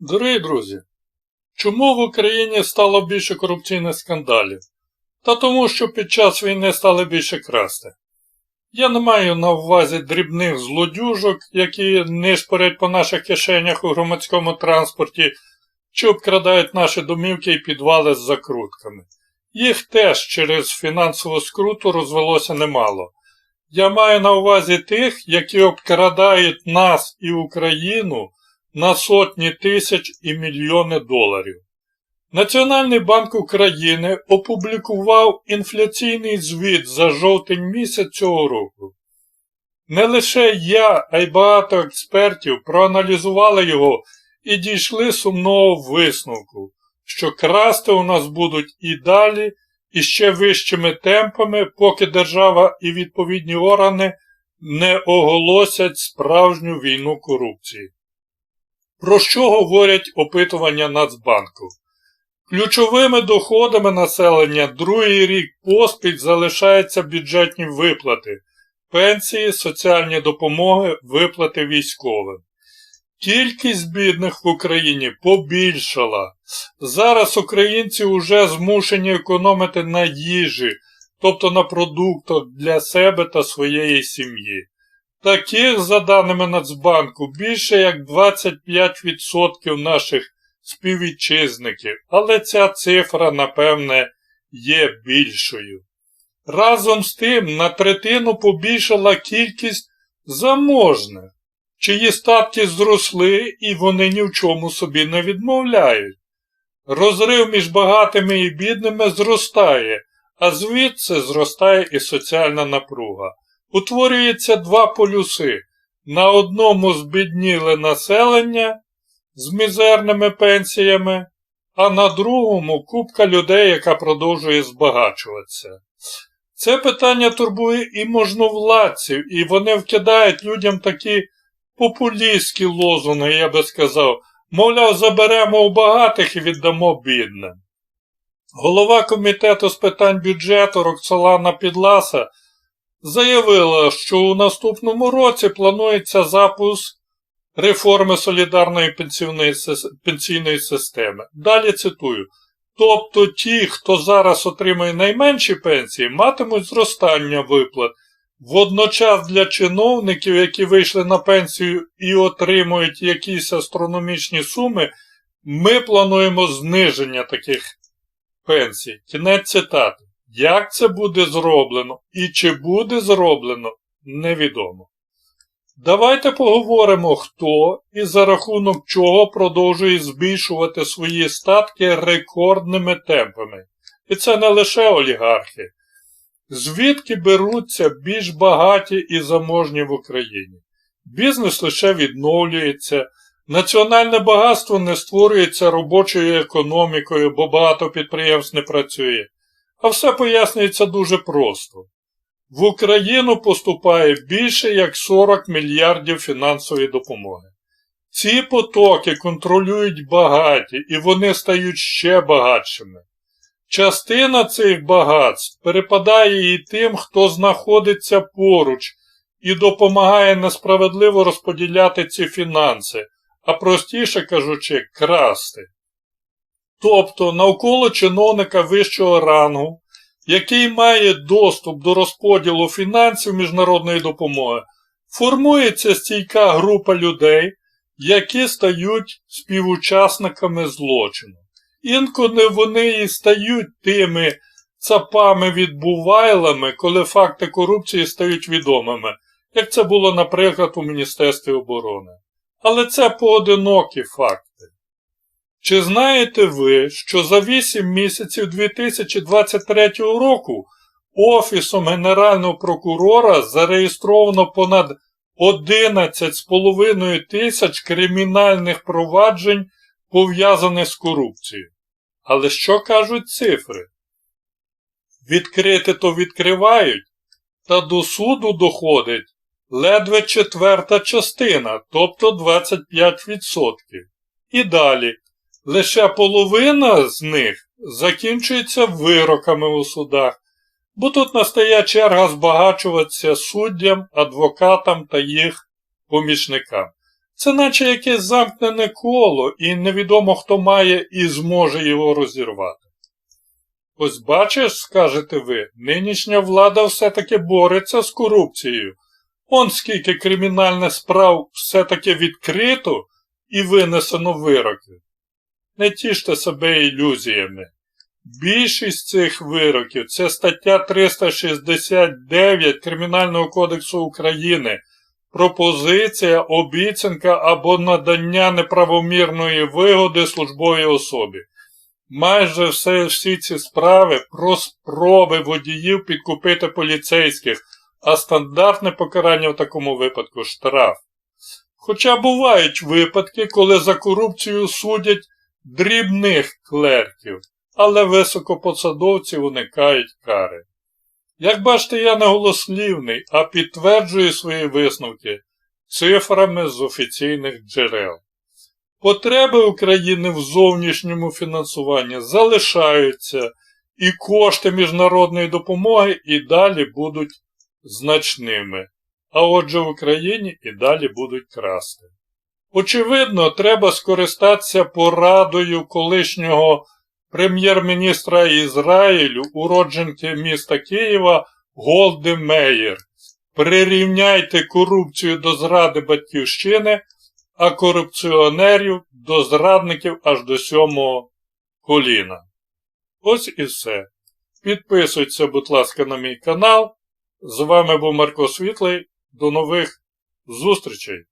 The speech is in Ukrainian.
Дорогі друзі, чому в Україні стало більше корупційних скандалів? Та тому, що під час війни стали більше красти. Я не маю на увазі дрібних злодюжок, які нишпорять по наших кишенях у громадському транспорті, чи обкрадають наші домівки і підвали з закрутками. Їх теж через фінансову скруту розвелося немало. Я маю на увазі тих, які обкрадають нас і Україну на сотні тисяч і мільйони доларів. Національний банк України опублікував інфляційний звіт за жовтень місяць цього року. Не лише я, а й багато експертів проаналізували його і дійшли сумного висновку, що красти у нас будуть і далі, і ще вищими темпами, поки держава і відповідні органи не оголосять справжню війну корупції. Про що говорять опитування Нацбанку? Ключовими доходами населення другий рік поспіль залишаються бюджетні виплати, пенсії, соціальні допомоги, виплати військовим. Кількість бідних в Україні побільшала. Зараз українці вже змушені економити на їжі, тобто на продуктах для себе та своєї сім'ї. Таких, за даними Нацбанку, більше як 25% наших співвітчизників, але ця цифра, напевне, є більшою. Разом з тим на третину побільшала кількість заможних, чиї статки зросли і вони ні в чому собі не відмовляють. Розрив між багатими і бідними зростає, а звідси зростає і соціальна напруга. Утворюється два полюси. На одному збідніле населення з мізерними пенсіями, а на другому купка людей, яка продовжує збагачуватися. Це питання турбує і можновладців, і вони вкидають людям такі популістські лозунги, я би сказав, мовляв, заберемо у багатих і віддамо бідним. Голова комітету з питань бюджету Роксолана Підласа заявила, що у наступному році планується запуск реформи солідарної пенсійної системи. Далі цитую. Тобто ті, хто зараз отримує найменші пенсії, матимуть зростання виплат. Водночас для чиновників, які вийшли на пенсію і отримують якісь астрономічні суми, ми плануємо зниження таких пенсій. Кінець цитати. Як це буде зроблено і чи буде зроблено, невідомо. Давайте поговоримо, хто і за рахунок чого продовжує збільшувати свої статки рекордними темпами. І це не лише олігархи. Звідки беруться більш багаті і заможні в Україні? Бізнес лише відновлюється, національне багатство не створюється робочою економікою, бо багато підприємств не працює. А все пояснюється дуже просто. В Україну поступає більше як 40 мільярдів фінансової допомоги. Ці потоки контролюють багаті і вони стають ще багатшими. Частина цих багатств перепадає і тим, хто знаходиться поруч і допомагає несправедливо розподіляти ці фінанси, а простіше кажучи, красти. Тобто навколо чиновника вищого рангу який має доступ до розподілу фінансів міжнародної допомоги, формується стійка група людей, які стають співучасниками злочину. Інколи вони і стають тими цапами-відбувайлами, коли факти корупції стають відомими, як це було, наприклад, у Міністерстві оборони. Але це поодинокі факти. Чи знаєте ви, що за 8 місяців 2023 року Офісом Генерального прокурора зареєстровано понад 11,5 тисяч кримінальних проваджень, пов'язаних з корупцією? Але що кажуть цифри? Відкрити то відкривають, та до суду доходить ледве четверта частина, тобто 25%. І далі. Лише половина з них закінчується вироками у судах, бо тут настає черга збагачуватися суддям, адвокатам та їх помічникам. Це наче якесь замкнене коло, і невідомо хто має і зможе його розірвати. Ось бачиш, скажете ви, нинішня влада все-таки бореться з корупцією. Он скільки кримінальних справ все-таки відкрито і винесено вироки. Не тіште себе ілюзіями. Більшість цих вироків це стаття 369 Кримінального кодексу України пропозиція, обіцянка або надання неправомірної вигоди службовій особі. Майже все, всі ці справи про спроби водіїв підкупити поліцейських, а стандартне покарання в такому випадку штраф. Хоча бувають випадки, коли за корупцію судять дрібних клерків, але високопосадовці уникають кари. Як бачите, я не голослівний, а підтверджую свої висновки цифрами з офіційних джерел. Потреби України в зовнішньому фінансуванні залишаються, і кошти міжнародної допомоги і далі будуть значними, а отже в Україні і далі будуть красти. Очевидно, треба скористатися порадою колишнього прем'єр-міністра Ізраїлю, уродженки міста Києва Голди Меєр. Прирівняйте корупцію до зради батьківщини, а корупціонерів до зрадників аж до сьомого коліна. Ось і все. Підписуйтеся, будь ласка, на мій канал. З вами був Марко Світлий. До нових зустрічей!